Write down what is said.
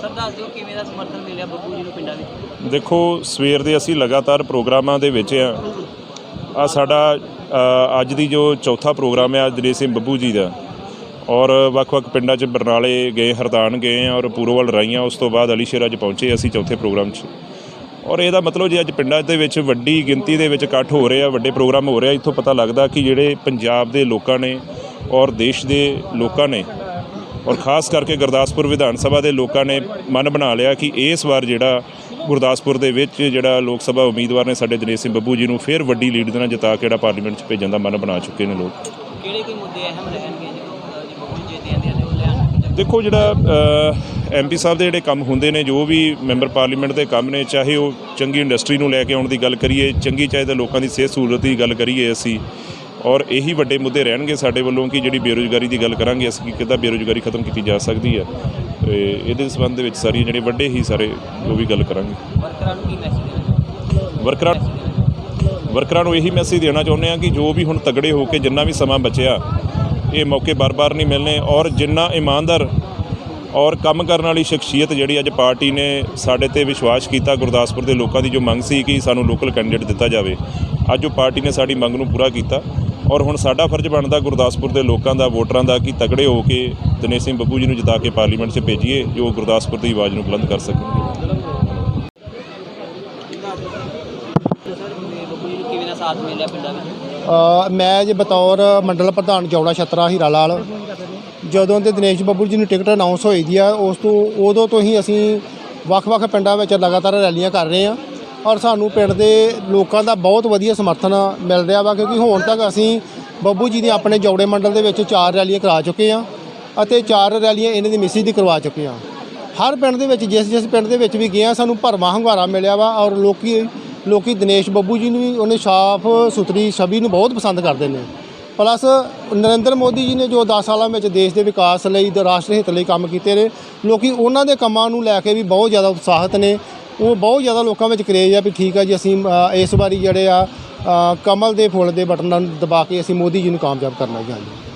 Sir, ਦੱਸ ਦਿਓ ਕਿਵੇਂ ਦਾ ਸਮਰਥਨ ਮਿਲਿਆ ਬੱਬੂ ਜੀ ਨੂੰ ਪਿੰਡਾਂ ਵਿੱਚ? ਦੇਖੋ, ਸਵੇਰ ਦੇ ਅਸੀਂ ਲਗਾਤਾਰ ਪ੍ਰੋਗਰਾਮਾਂ ਦੇ ਵਿੱਚ ਆ ਆ ਸਾਡਾ ਅੱਜ ਦੀ ਜੋ ਚੌਥਾ ਪ੍ਰੋਗਰਾਮ ਹੈ ਦਿਨੇਸ਼ ਸਿੰਘ ਬੱਬੂ ਜੀ ਦਾ। ਔਰ ਵੱਖ-ਵੱਖ ਪਿੰਡਾਂ 'ਚ ਬਰਨਾਲੇ ਗਏ, ਹਰਦਾਨ ਗਏ ਔਰ ਪੂਰਵਲ ਰਾਈਆਂ, ਉਸ ਤੋਂ ਬਾਅਦ ਅਲੀਸ਼ੇਰ ਅੱਜ ਪਹੁੰਚੇ ਅਸੀਂ ਚੌਥੇ ਪ੍ਰੋਗਰਾਮ 'ਚ। ਔਰ ਇਹਦਾ ਮਤਲਬ ਜੇ ਅੱਜ ਪਿੰਡਾਂ ਦੇ ਵਿੱਚ ਵੱਡੀ ਗਿਣਤੀ ਦੇ ਵਿੱਚ ਇਕੱਠ ਹੋ ਰਹੇ ਆ ਵੱਡੇ ਪ੍ਰੋਗਰਾਮ ਹੋ ਰਹੇ ਆ ਇੱਥੋਂ ਪਤਾ ਲੱਗਦਾ ਕਿ ਜਿਹੜੇ ਪੰਜਾਬ ਦੇ ਲੋਕਾਂ ਨੇ ਔਰ ਦੇਸ਼ ਦੇ ਲੋਕਾਂ ਨੇ ਔਰ ਖਾਸ ਕਰਕੇ ਗੁਰਦਾਸਪੁਰ ਵਿਧਾਨ ਸਭਾ ਦੇ ਲੋਕਾਂ ਨੇ ਮਨ ਬਣਾ ਲਿਆ ਕਿ ਇਸ ਵਾਰ ਜਿਹੜਾ ਗੁਰਦਾਸਪੁਰ ਦੇ ਵਿੱਚ ਜਿਹੜਾ ਲੋਕ ਸਭਾ ਉਮੀਦਵਾਰ ਨੇ ਸਾਡੇ ਦਿਨੇਸ਼ ਸਿੰਘ ਬੱਬੂ ਜੀ ਨੂੰ ਫਿਰ ਵੱਡੀ ਲੀਡ ਦੇ ਨਾਲ ਜਿਤਾ ਕੇ ਜਿਹੜਾ ਪਾਰਲੀਮੈਂਟ 'ਚ ਭੇਜਣ ਦਾ ਮਨ ਬਣਾ ਚੁੱਕੇ ਨੇ ਲੋਕ। ਕਿਹੜੇ ਮੁੱਦੇ ਅਹਿਮ ਰਹਿਣਗੇ ਜੇ ਬੱਬੂ ਜੀ ਉਹ ਦੇਖੋ ਜਿਹੜਾ ਐਮਪੀ ਸਾਹਿਬ ਦੇ ਜਿਹੜੇ ਕੰਮ ਹੁੰਦੇ ਨੇ ਜੋ ਵੀ ਮੈਂਬਰ ਪਾਰਲੀਮੈਂਟ ਦੇ ਕੰਮ ਨੇ ਚਾਹੇ ਉਹ ਚੰਗੀ ਇੰਡਸਟਰੀ ਨੂੰ ਲੈ ਕੇ ਆਉਣ ਦੀ ਗੱਲ ਕਰੀਏ ਚੰਗੀ ਚਾਹੇ ਤਾਂ ਲੋਕਾਂ ਦੀ ਸਿਹਤ ਸਹੂਲਤ ਦੀ ਗੱਲ ਕਰੀਏ ਅਸੀਂ ਔਰ ਇਹੀ ਵੱਡੇ ਮੁੱਦੇ ਰਹਿਣਗੇ ਸਾਡੇ ਵੱਲੋਂ ਕਿ ਜਿਹੜੀ ਬੇਰੁਜ਼ਗਾਰੀ ਦੀ ਗੱਲ ਕਰਾਂਗੇ ਅਸੀਂ ਕਿ ਕਿੱਦਾਂ ਬੇਰੁਜ਼ਗਾਰੀ ਖਤਮ ਕੀਤੀ ਜਾ ਸਕਦੀ ਹੈ। ਤੇ ਇਹਦੇ ਸੰਬੰਧ ਦੇ ਵਿੱਚ ਸਾਰੀ ਜਿਹੜੇ ਵੱਡੇ ਹੀ ਸਾਰੇ ਜੋ ਵੀ ਗੱਲ ਕਰਾਂਗੇ। ਵਰਕਰਾਂ ਨੂੰ ਕੀ ਮੈਸੇਜ ਵਰਕਰਾਂ ਵਰਕਰਾਂ ਨੂੰ ਇਹੀ ਮੈਸੇਜ ਦੇਣਾ ਚਾਹੁੰਦੇ ਆ ਕਿ ਜੋ ਵੀ ਹੁਣ ਤਗੜੇ ਹੋ ਕੇ ਜਿੰਨਾ ਵੀ ਸਮਾਂ ਬਚਿਆ ਇਹ ਮੌਕੇ ਬਾਰ-ਬਾਰ ਨਹੀਂ ਮਿਲਨੇ ਔਰ ਜਿੰਨਾ ਇਮਾਨਦਾਰ ਔਰ ਕੰਮ ਕਰਨ ਵਾਲੀ ਸ਼ਖਸੀਅਤ ਜਿਹੜੀ ਅੱਜ ਪਾਰਟੀ ਨੇ ਸਾਡੇ ਤੇ ਵਿਸ਼ਵਾਸ ਕੀਤਾ ਗੁਰਦਾਸਪੁਰ ਦੇ ਲੋਕਾਂ ਦੀ ਜੋ ਮੰਗ ਸੀ ਕਿ ਸਾਨੂੰ ਲੋਕਲ ਕੈਂਡੀਡੇਟ ਦਿੱਤਾ ਜਾਵੇ। ਅੱਜ ਉਹ ਪਾਰਟੀ ਨੇ ਸਾਡੀ ਮੰਗ ਨੂੰ ਪੂਰਾ ਕੀਤਾ। ਔਰ ਹੁਣ ਸਾਡਾ ਫਰਜ਼ ਬਣਦਾ ਗੁਰਦਾਸਪੁਰ ਦੇ ਲੋਕਾਂ ਦਾ, ਵੋਟਰਾਂ ਦਾ ਕਿ ਤਗੜੇ ਹੋ ਕੇ ਦਿਨੇਸ਼ ਸਿੰਘ ਬੱਬੂ ਜੀ ਨੂੰ ਜਿਤਾ ਕੇ ਪਾਰਲੀਮੈਂਟ 'ਚ ਭੇਜੀਏ, ਜੋ ਗੁਰਦਾਸਪੁਰ ਦੀ ਆਵਾਜ਼ ਨੂੰ ਬੁਲੰਦ ਕਰ ਸਕਣ ਮੈਂ ਜੇ ਬਤੌਰ ਮੰਡਲ ਪ੍ਰਧਾਨ ਜੌੜਾ ਛਤਰਾ ਹੀਰਾ ਲਾਲ ਜਦੋਂ ਤੇ ਦਿਨੇਸ਼ ਬੱਬੂ ਜੀ ਨੂੰ ਟਿਕਟ ਅਨਾਉਂਸ ਹੋਈ ਦੀ ਆ, ਉਸ ਤੋਂ, ਉਦੋਂ ਤੋਂ ਹੀ ਅਸੀਂ ਵੱਖ-ਵੱਖ ਪਿੰਡਾਂ ਵਿੱਚ ਲਗਾਤਾਰ ਰੈਲੀਆਂ ਕਰ ਰਹੇ ਹਾਂ। ਔਰ ਸਾਨੂੰ ਪਿੰਡ ਦੇ ਲੋਕਾਂ ਦਾ ਬਹੁਤ ਵਧੀਆ ਸਮਰਥਨ ਮਿਲ ਰਿਹਾ ਵਾ, ਕਿਉਂਕਿ ਹੁਣ ਤੱਕ ਅਸੀਂ ਬੱਬੂ ਜੀ ਦੇ ਆਪਣੇ ਜੌੜੇ ਮੰਡਲ ਦੇ ਵਿੱਚ ਚਾਰ ਰੈਲੀਆਂ ਕਰਾ ਚੁੱਕੇ ਹਾਂ ਅਤੇ ਚਾਰ ਰੈਲੀਆਂ ਇਹਨਾਂ ਦੀ ਮਿਸਿਸ ਦੀ ਕਰਵਾ ਚੁੱਕੇ ਹਾਂ। ਹਰ ਪਿੰਡ ਦੇ ਵਿੱਚ, ਜਿਸ ਜਿਸ ਪਿੰਡ ਦੇ ਵਿੱਚ ਵੀ ਗਏ ਹਾਂ, ਸਾਨੂੰ ਭਰਵਾਂ ਹੰਗਾਰਾ ਮਿਲਿਆ ਵਾ ਔਰ ਲੋਕੀ ਲੋਕੀ ਦਿਨੇਸ਼ ਬੱਬੂ ਜੀ ਨੂੰ ਵੀ ਉਹਨੇ ਸਾਫ਼ ਸੁਥਰੀ ਛਵੀ ਨੂੰ ਬਹੁਤ ਪਸੰਦ ਕਰਦੇ ਨੇ। ਪਲੱਸ ਨਰਿੰਦਰ ਮੋਦੀ ਜੀ ਨੇ ਜੋ 10 ਸਾਲਾਂ ਵਿੱਚ ਦੇਸ਼ ਦੇ ਵਿਕਾਸ ਲਈ ਤੇ ਰਾਸ਼ਟਰ ਹਿੱਤ ਲਈ ਕੰਮ ਕੀਤੇ ਨੇ, ਲੋਕੀ ਉਹਨਾਂ ਦੇ ਕੰਮਾਂ ਨੂੰ ਲੈ ਕੇ ਵੀ ਬਹੁਤ ਜ਼ਿਆਦਾ ਉਤਸ਼ਾਹਿਤ ਨੇ ਉਹ ਬਹੁਤ ਜ਼ਿਆਦਾ ਲੋਕਾਂ ਵਿੱਚ ਕਰੇਜ ਆ ਵੀ ਠੀਕ ਆ ਜੀ ਅਸੀਂ ਅ, ਇਸ ਵਾਰੀ ਜਿਹੜੇ ਆ ਅ, ਕਮਲ ਦੇ ਫੁੱਲ ਦੇ ਬਟਨਾਂ ਨੂੰ ਦਬਾ ਕੇ ਅਸੀਂ ਮੋਦੀ ਜੀ ਨੂੰ ਕਾਮਯਾਬ ਕਰਨਾ ਜੀ। ਹਾਂਜੀ